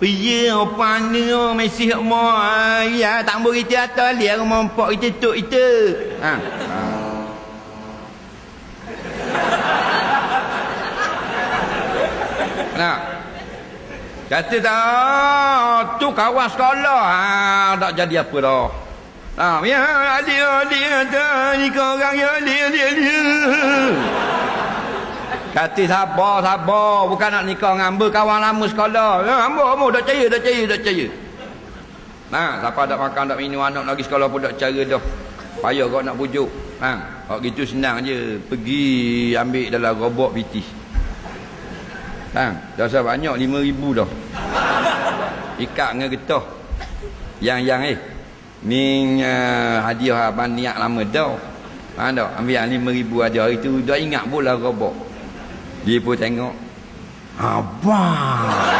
Apa ni oh, Mesih mo ya tak boleh kita atas lihat rumah kita tuk kita. Ha. Nah. Kata tak tu kawan sekolah ha tak jadi apa dah. Ha ya dia dia ni kau orang ya dia dia dia. Kata sabar, sabar. Bukan nak nikah ngambil kawan lama sekolah. Ya, ambil, ambil. Dah caya, dah caya, dah caya. Nah, siapa tak makan, tak minum anak lagi sekolah pun dah cara dah. Payah kau nak pujuk. Ha, kau gitu senang je. Pergi ambil dalam robot PT. Ha, dah saya banyak, lima ribu dah. Ikat dengan getah. Yang-yang eh. Ni uh, hadiah abang niat lama dah. Ha, dah. Ambil yang lima ribu aja hari tu. Dah ingat pula robot. Dia pun tengok. Abang.